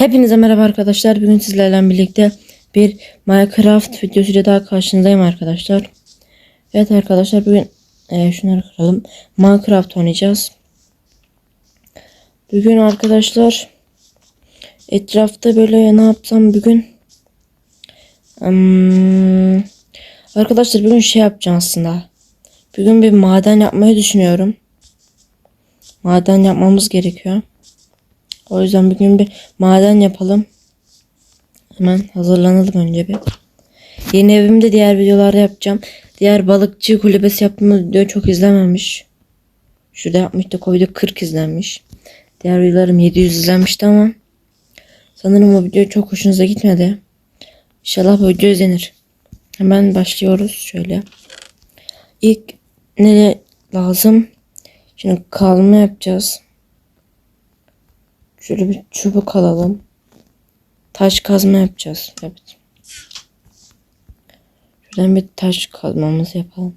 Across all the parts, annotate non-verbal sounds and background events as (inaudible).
Hepinize merhaba arkadaşlar. Bugün sizlerle birlikte bir Minecraft videosuyla daha karşınızdayım arkadaşlar. Evet arkadaşlar bugün e, şunları kıralım. Minecraft oynayacağız. Bugün arkadaşlar etrafta böyle ne yapsam bugün Hmm, arkadaşlar bugün şey yapacağım aslında. Bugün bir maden yapmayı düşünüyorum. Maden yapmamız gerekiyor. O yüzden bugün bir maden yapalım. Hemen hazırlanalım önce bir. Yeni evimde diğer videolarda yapacağım. Diğer balıkçı kulübesi yaptığımız video çok izlememiş. Şurada yapmıştık o video 40 izlenmiş. Diğer videolarım 700 izlenmişti ama sanırım o video çok hoşunuza gitmedi. İnşallah bu video izlenir. Hemen başlıyoruz şöyle. İlk ne lazım? Şimdi kalma yapacağız. Şöyle bir çubuk alalım. Taş kazma yapacağız. Evet. Şuradan bir taş kazmamızı yapalım.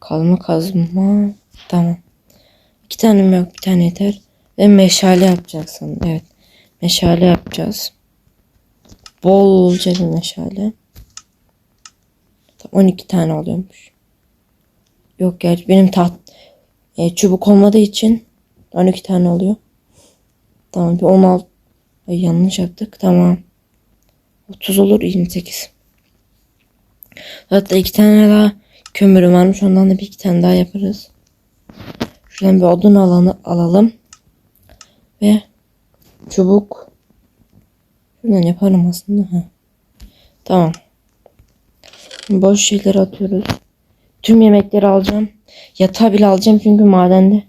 Kalma kazma. Tamam. İki tane yok? Bir tane yeter. Ve meşale yapacaksın. Evet. Meşale yapacağız. Bolca bir meşale. 12 tane oluyormuş. Yok gerçi benim taht e, çubuk olmadığı için 12 tane oluyor. Tamam bir 16 Ay, yanlış yaptık. Tamam. 30 olur 28. Hatta iki tane daha kömürüm varmış. Ondan da bir iki tane daha yaparız. Şuradan bir odun alanı alalım. Ve çubuk. Şuradan yaparım aslında. Ha. Tamam. Boş şeyleri atıyoruz. Tüm yemekleri alacağım. Yatağı bile alacağım çünkü madende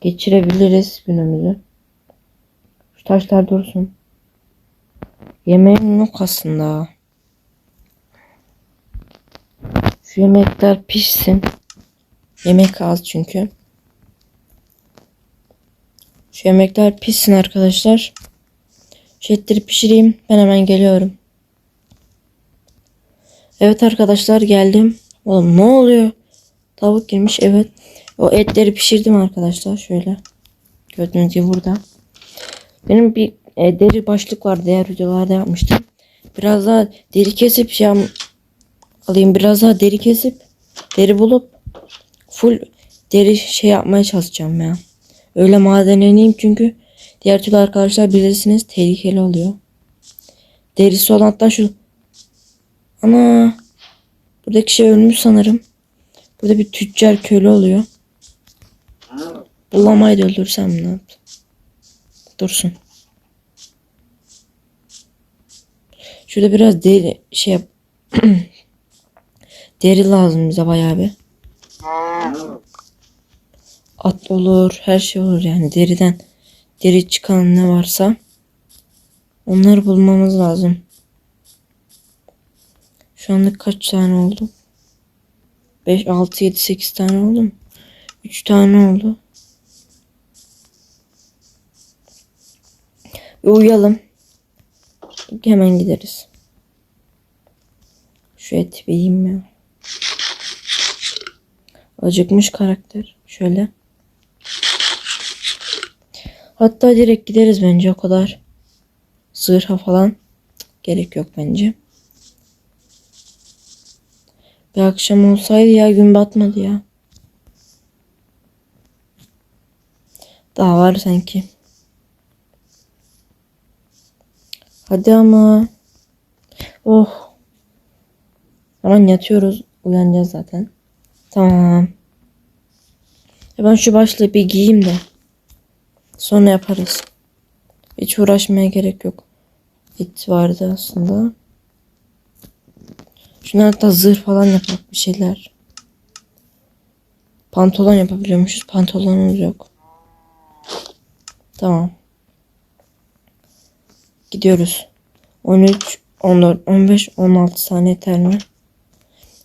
geçirebiliriz günümüzü. Şu taşlar dursun. Yemeğim yok aslında. Şu yemekler pişsin. Yemek az çünkü. Şu yemekler pişsin arkadaşlar. Şu etleri pişireyim. Ben hemen geliyorum. Evet arkadaşlar geldim. Oğlum ne oluyor? Tavuk girmiş evet. O etleri pişirdim arkadaşlar. Şöyle. Gördüğünüz gibi burada. Benim bir e, deri başlık var. Diğer videolarda yapmıştım. Biraz daha deri kesip şey alayım. Biraz daha deri kesip deri bulup full deri şey yapmaya çalışacağım ya. Öyle madenleneyim çünkü diğer türlü arkadaşlar bilirsiniz tehlikeli oluyor. Derisi olan hatta şu ana buradaki şey ölmüş sanırım. Burada bir tüccar köylü oluyor. Bulamayı da öldürsem ne yaptım? Dursun. Şurada biraz deri şey yap. (clears throat) deri lazım bize bayağı bir. At olur, her şey olur yani deriden deri çıkan ne varsa onları bulmamız lazım. Şu anda kaç tane oldu? 5, 6, 7, 8 tane oldu mu? 3 tane oldu. Uyuyalım. Hemen gideriz. Şu eti bir yiyeyim ya. Acıkmış karakter. Şöyle. Hatta direkt gideriz bence o kadar. Zırha falan gerek yok bence. Bir akşam olsaydı ya gün batmadı ya. Daha var sanki. Hadi ama. Oh. Hemen yatıyoruz. Uyanacağız zaten. Tamam. Ya ben şu başlığı bir giyeyim de. Sonra yaparız. Hiç uğraşmaya gerek yok. Et vardı aslında. Şuna hatta zırh falan yapak bir şeyler. Pantolon yapabiliyormuşuz. Pantolonumuz yok. Tamam. Gidiyoruz. 13, 14, 15, 16 saniye yeter?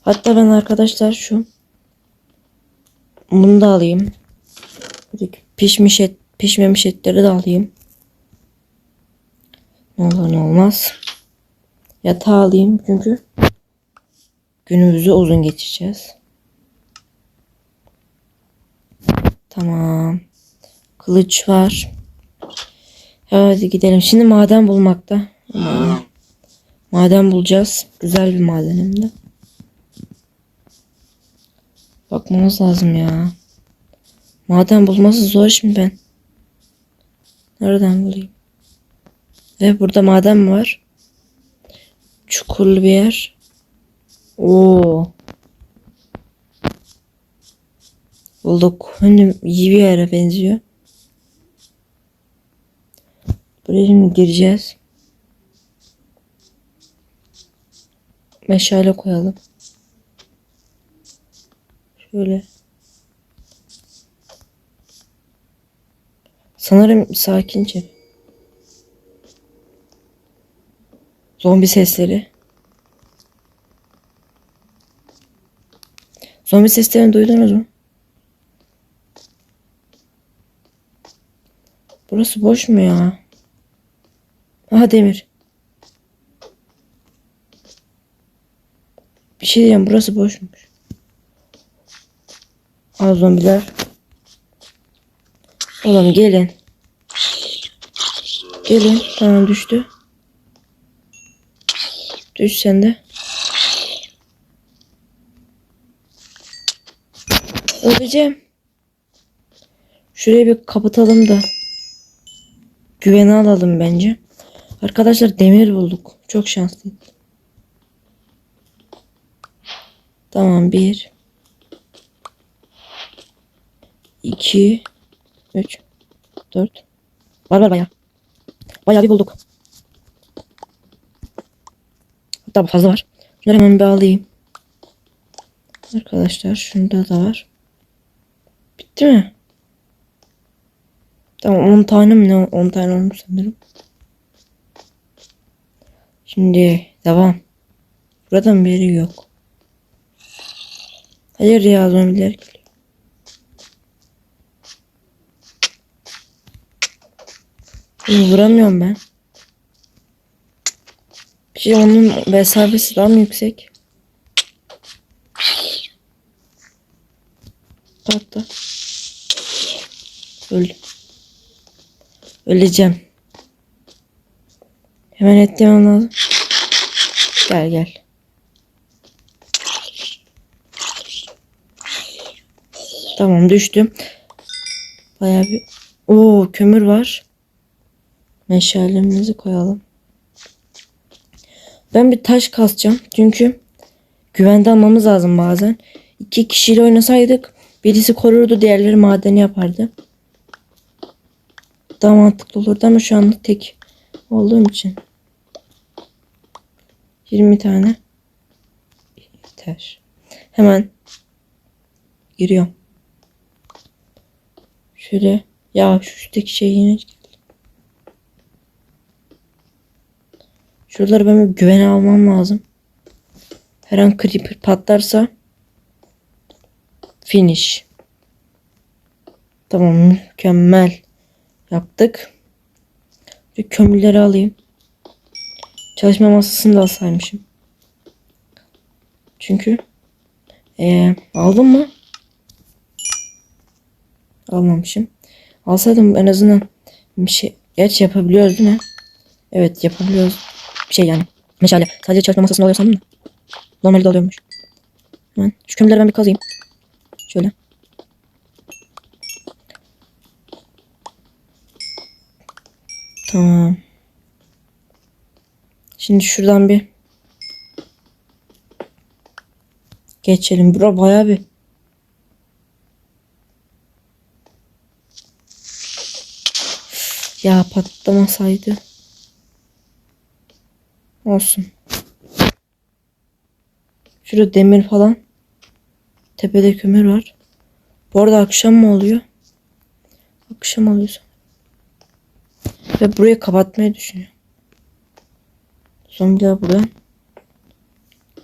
Hatta ben arkadaşlar şu bunu da alayım. Pişmiş et, pişmemiş etleri de alayım. Ne olur ne olmaz. Yatağı alayım çünkü günümüzü uzun geçeceğiz. Tamam. Kılıç var. Hadi gidelim. Şimdi maden bulmakta. Aman. Maden bulacağız. Güzel bir maden hem de. Bakmamız lazım ya. Maden bulması zor şimdi ben. Nereden bulayım? Ve burada maden var? Çukurlu bir yer. Oo. Bulduk. Hani iyi bir yere benziyor. Buraya şimdi gireceğiz. Meşale koyalım. Şöyle. Sanırım sakince. Zombi sesleri. Zombi seslerini duydunuz mu? Burası boş mu ya? Aha demir. Bir şey diyeceğim burası boşmuş. Al zombiler. Oğlum gelin. Gelin. Tamam düştü. Düş sen de. Öleceğim. Şurayı bir kapatalım da. Güvene alalım bence. Arkadaşlar demir bulduk. Çok şanslıyım. Tamam bir. iki, Üç. Dört. Var var baya. Bayağı bir bulduk. Hatta fazla var. Şunları hemen bir alayım. Arkadaşlar şunda da var. Bitti mi? Tamam 10 tane mi ne? 10 tane olmuş sanırım. Şimdi devam. Buradan bir yeri yok. Hayır ya zombiler geliyor. Bunu vuramıyorum ben. Bir şey onun mesafesi daha mı yüksek? Hatta. Öldüm. Öleceğim. Hemen et yemem lazım. Gel gel. Tamam düştüm. Bayağı bir... Oo kömür var. Meşalemizi koyalım. Ben bir taş kasacağım. Çünkü güvende almamız lazım bazen. İki kişiyle oynasaydık birisi korurdu diğerleri madeni yapardı. Daha mantıklı olurdu ama şu anda tek olduğum için. 20 tane yeter. Hemen giriyorum. Şöyle ya şu üstteki şey yine Şuraları ben bir güvene almam lazım. Her an creeper patlarsa finish. Tamam mükemmel yaptık. Bir kömürleri alayım. Çalışma masasını da alsaymışım. Çünkü ee, aldım mı? Almamışım. Alsaydım en azından bir şey geç yapabiliyoruz değil mi? Evet yapabiliyoruz. Bir şey yani. Meşale. Sadece çalışma masasında oluyor sandım da. Normalde oluyormuş. Hemen şu kömürleri ben bir kazayım. Şöyle. Tamam. Şimdi şuradan bir geçelim. Bura bayağı bir ya patlamasaydı. Olsun. Şurada demir falan. Tepede kömür var. Bu arada akşam mı oluyor? Akşam oluyor. Ve burayı kapatmayı düşünüyorum. Zombiler buradan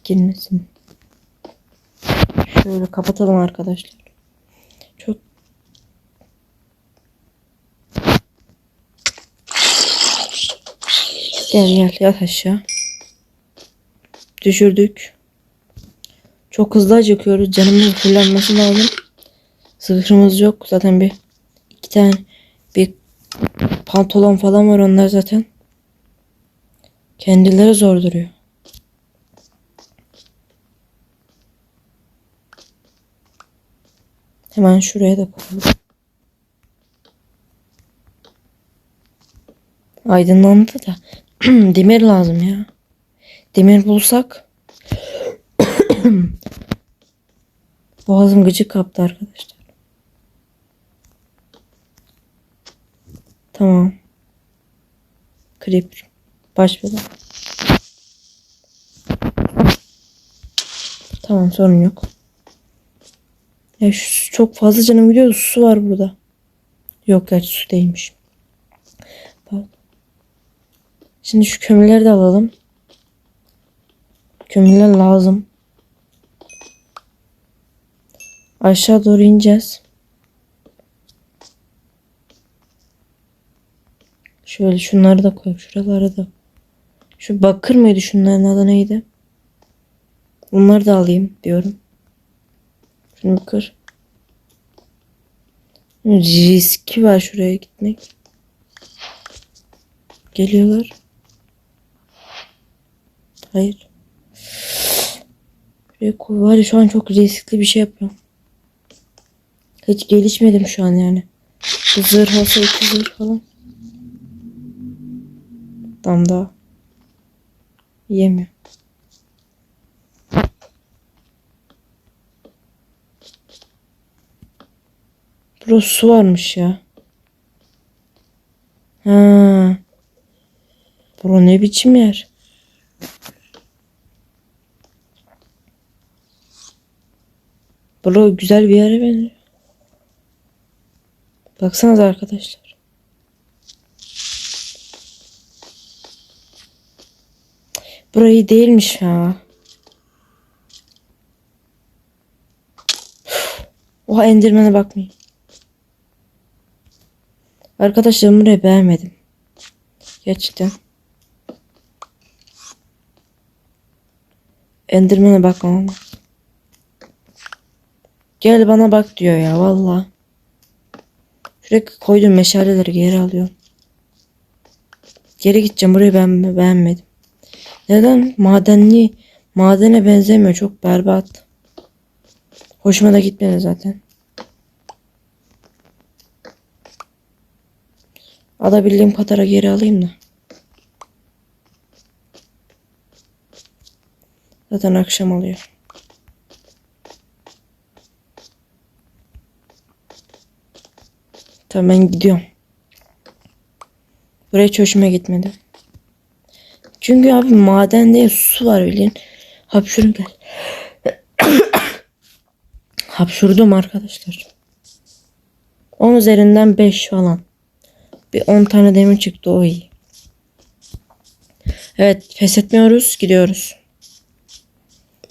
girmesin. Şöyle kapatalım arkadaşlar. Çok Gel gel yat aşağı. Düşürdük. Çok hızlı acıkıyoruz. Canımızın fullenmesi lazım. Zırhımız yok. Zaten bir iki tane bir Pantolon falan var onlar zaten. Kendileri zor duruyor. Hemen şuraya da koyalım. Aydınlandı da. (clears throat) Demir lazım ya. Demir bulsak. (clears throat) Boğazım gıcık kaptı arkadaşlar. Tamam. Klip. Başladı. Tamam sorun yok. Ya şu çok fazla canım gidiyor. Su var burada. Yok gerçi su değilmiş. Pardon. Şimdi şu kömürleri de alalım. Kömürler lazım. Aşağı doğru ineceğiz. Şöyle şunları da koy. Şuralara da. Şu bakır mıydı şunların adı neydi? Bunları da alayım diyorum. Şunu kır. Riski var şuraya gitmek. Geliyorlar. Hayır. Şuraya koy. Var ya şu an çok riskli bir şey yapıyorum. Hiç gelişmedim şu an yani. Zırh olsa iki zırh falan. Tam daha. Yemiyor. Burası su varmış ya. Ha. Bura ne biçim yer? Bura güzel bir yere benziyor. Baksanıza arkadaşlar. Burayı değilmiş ya. Oha endirmene bakmayın. Arkadaşlar burayı beğenmedim. Gerçekten. Endirmene bakmam. Gel bana bak diyor ya valla. Şuraya koydum meşaleleri geri alıyorum. Geri gideceğim burayı ben beğenmedim. Neden? Madenli madene benzemiyor çok berbat. Hoşuma da gitmedi zaten. Alabildiğim kadara geri alayım da. Zaten akşam oluyor. Tamam ben gidiyorum. Buraya hiç hoşuma gitmedi. Çünkü abi maden değil su var bilin. Hapşurun gel. (coughs) Hapşurdum arkadaşlar. 10 üzerinden 5 falan. Bir 10 tane demir çıktı o iyi. Evet pes etmiyoruz gidiyoruz.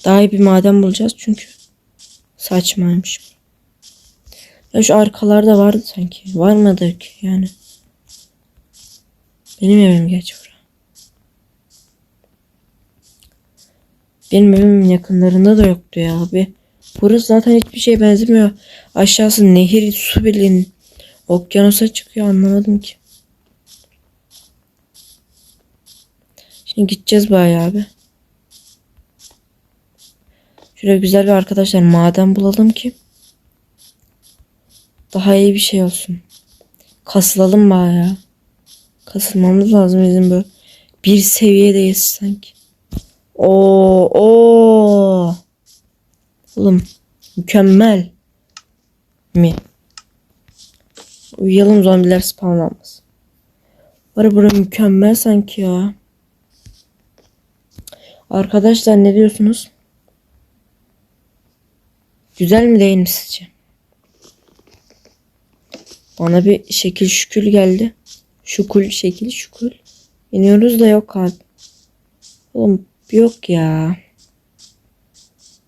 Daha iyi bir maden bulacağız çünkü saçmaymış. Ya şu arkalarda vardı sanki. Var mıydı ki yani? Benim evim geç bura. Benim evimin yakınlarında da yoktu ya abi. Burası zaten hiçbir şeye benzemiyor. Aşağısı nehir, su bilin. Okyanusa çıkıyor anlamadım ki. Şimdi gideceğiz bayağı abi. Şöyle güzel bir arkadaşlar maden bulalım ki. Daha iyi bir şey olsun. Kasılalım bayağı. Kasılmamız lazım bizim böyle. Bir seviyedeyiz sanki. Oo, oo. Oğlum mükemmel mi? Uyuyalım zombiler spawnlanmaz. Var bura mükemmel sanki ya. Arkadaşlar ne diyorsunuz? Güzel mi değil mi sizce? Bana bir şekil şükül geldi. Şukul şekil şukul. İniyoruz da yok abi. Oğlum yok ya.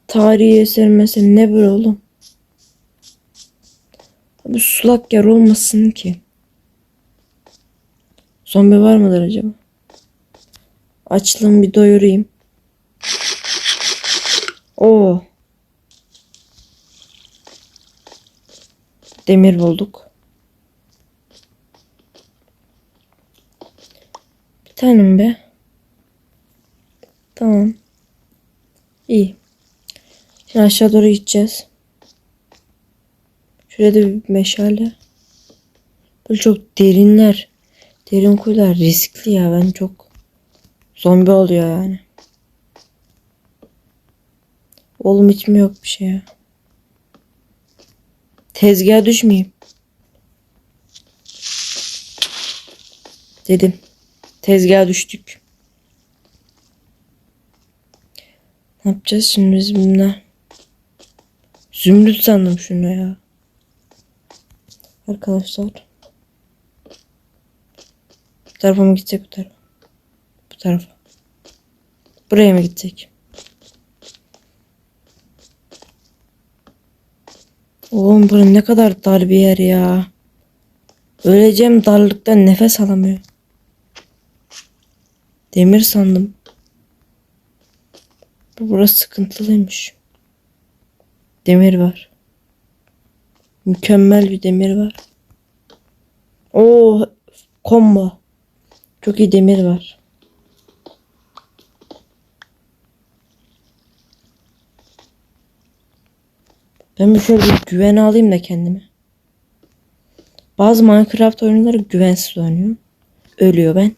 Tarihi eser mesela ne böyle oğlum? Bu sulak yer olmasın ki. Zombi var mıdır acaba? Açlığımı bir doyurayım. Oo. Demir bulduk. Bir tane mi be? Tamam. İyi. Şimdi aşağı doğru gideceğiz. Şurada bir meşale. Böyle çok derinler. Derin kuyular riskli ya. Ben çok zombi oluyor yani. Oğlum mi yok bir şey ya? Tezgaha düşmeyeyim. Dedim. Tezgaha düştük. Ne yapacağız şimdi biz bununla? Zümrüt sandım şunu ya. Arkadaşlar. Bu tarafa mı gidecek bu tarafa? Bu tarafa. Buraya mı gidecek? Oğlum bura ne kadar dar bir yer ya. Öleceğim darlıktan nefes alamıyor. Demir sandım. Bu Burası sıkıntılıymış. Demir var. Mükemmel bir demir var. Oo, combo. Çok iyi demir var. Ben bir şöyle bir güven alayım da kendime. Bazı Minecraft oyunları güvensiz oynuyor. Ölüyor ben.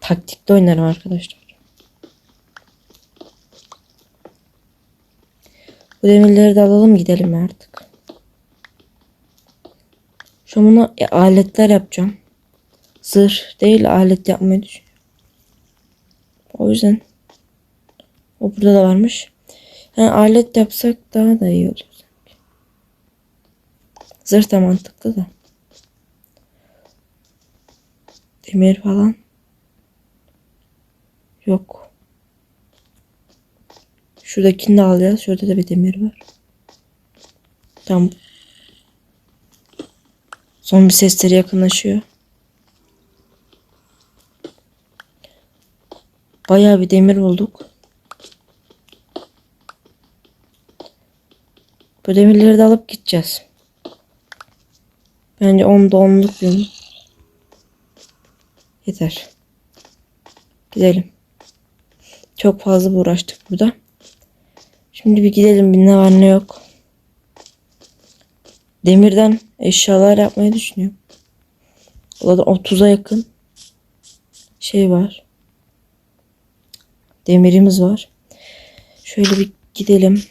Taktikte oynarım arkadaşlar. Bu demirleri de alalım gidelim artık. Şu an buna e, aletler yapacağım. Zırh değil alet yapmayı düşünüyorum. O yüzden o burada da varmış. Yani alet yapsak daha da iyi olur. sanki. Zırh da mantıklı da. Demir falan. Yok. Şuradakini de alacağız. Şurada da bir demir var. Tamam. Zombi sesleri yakınlaşıyor. Bayağı bir demir bulduk. Bu demirleri de alıp gideceğiz. Bence 10'da 10'luk gün. Yeter. Gidelim. Çok fazla uğraştık burada. Şimdi bir gidelim bir ne var ne yok. Demirden eşyalar yapmayı düşünüyorum. O da 30'a yakın şey var. Demirimiz var. Şöyle bir gidelim.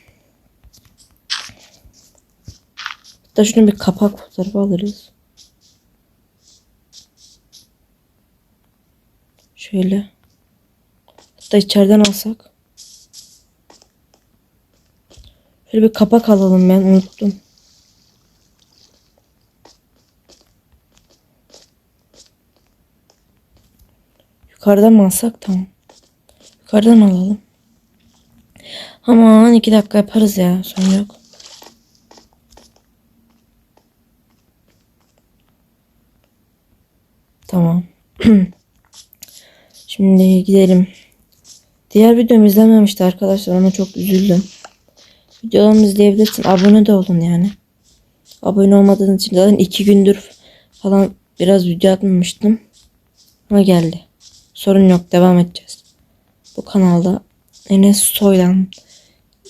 Hatta şunu bir kapak fotoğrafı alırız. Şöyle. Hatta içeriden alsak. Şöyle bir kapak alalım ben unuttum. Yukarıdan mı alsak tamam. Yukarıdan alalım. Aman iki dakika yaparız ya. Sorun yok. Tamam. (clears throat) Şimdi gidelim. Diğer videomu izlememişti arkadaşlar. Ona çok üzüldüm. Videolarımı izleyebilirsin. Abone de olun yani. Abone olmadığınız için zaten iki gündür falan biraz video atmamıştım. Ama geldi. Sorun yok. Devam edeceğiz. Bu kanalda Enes Soylan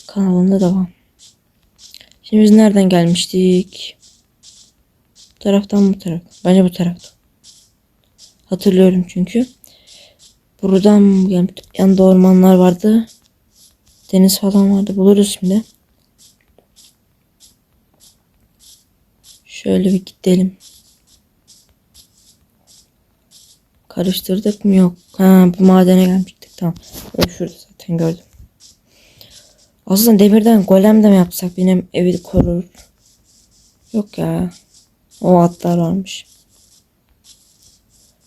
kanalında devam. Şimdi biz nereden gelmiştik? Bu taraftan bu taraf. Bence bu taraftan. Hatırlıyorum çünkü. Buradan yani yanında ormanlar vardı. Deniz falan vardı. Buluruz şimdi. Şöyle bir gidelim. Karıştırdık mı? Yok. Ha bu madene gelmiştik. Tamam. Ben şurada zaten gördüm. Aslında demirden golem de mi yapsak? Benim evi korur. Yok ya. O atlar varmış.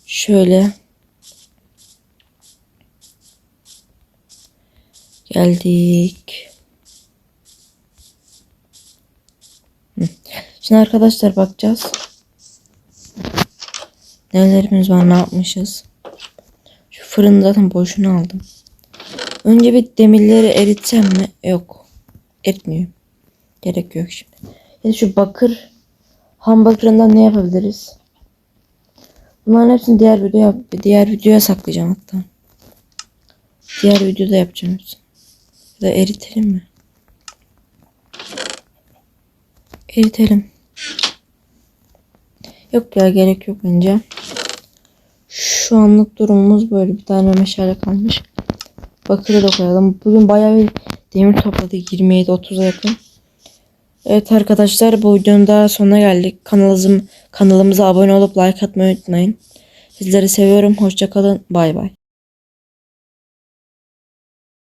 Şöyle. Geldik. Şimdi arkadaşlar bakacağız. Nelerimiz var ne yapmışız. Şu fırını zaten boşuna aldım. Önce bir demirleri eritsem mi? Yok. Eritmiyor. Gerek yok şimdi. Yani şu bakır ham bakırından ne yapabiliriz? Bunların hepsini diğer videoya diğer videoya saklayacağım hatta. Diğer videoda yapacağım hepsini. Ya da eritelim mi? Eritelim. Yok ya gerek yok bence. Şu anlık durumumuz böyle. Bir tane meşale kalmış. Bakırı da koyalım. Bugün bayağı bir demir topladık. 27-30'a yakın. Evet arkadaşlar bu videonun daha sonuna geldik. Kanalımız, kanalımıza abone olup like atmayı unutmayın. Sizleri seviyorum. Hoşçakalın. Bay bay.